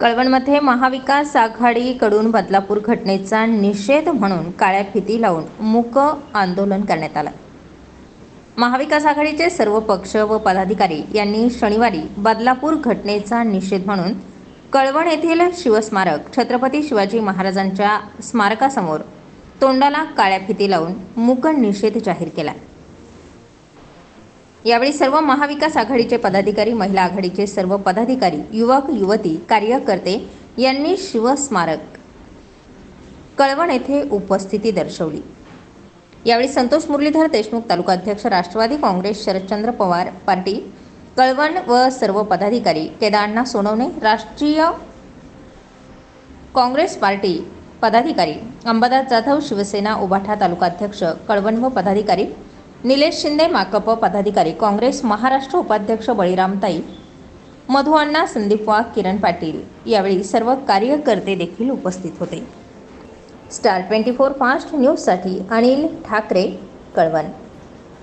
कळवणमध्ये महाविकास आघाडीकडून बदलापूर घटनेचा निषेध म्हणून काळ्या फिती लावून मूक आंदोलन करण्यात आलं. महाविकास आघाडीचे सर्व पक्ष व पदाधिकारी यांनी शनिवारी बदलापूर घटनेचा निषेध म्हणून कळवण येथील शिवस्मारक छत्रपती शिवाजी महाराजांच्या स्मारकासमोर तोंडाला काळ्या फिती लावून मूक निषेध जाहीर केला. यावेळी सर्व महाविकास आघाडीचे पदाधिकारी महिला आघाडीचे सर्व पदाधिकारी युवक युवती कार्यकर्ते यांनी शिवस्मारक कळवण येथे उपस्थिती दर्शवली. यावेळी संतोष मुरलीधर देशमुख तालुकाध्यक्ष राष्ट्रवादी काँग्रेस शरदचंद्र पवार पार्टी कळवण व सर्व पदाधिकारी केदारनाथ सोनवणे राष्ट्रीय काँग्रेस पार्टी पदाधिकारी अंबादास जाधव शिवसेना उबाठा तालुकाध्यक्ष कळवण व पदाधिकारी निलेश शिंदे माकप पदाधिकारी काँग्रेस महाराष्ट्र उपाध्यक्ष बळीरामताई मधु अण्णा संदीप वाघ किरण पाटील यावेळी सर्व कार्यकर्ते देखील उपस्थित होते. स्टार ट्वेंटी फोर फास्ट न्यूजसाठी अनिल ठाकरे कळवण.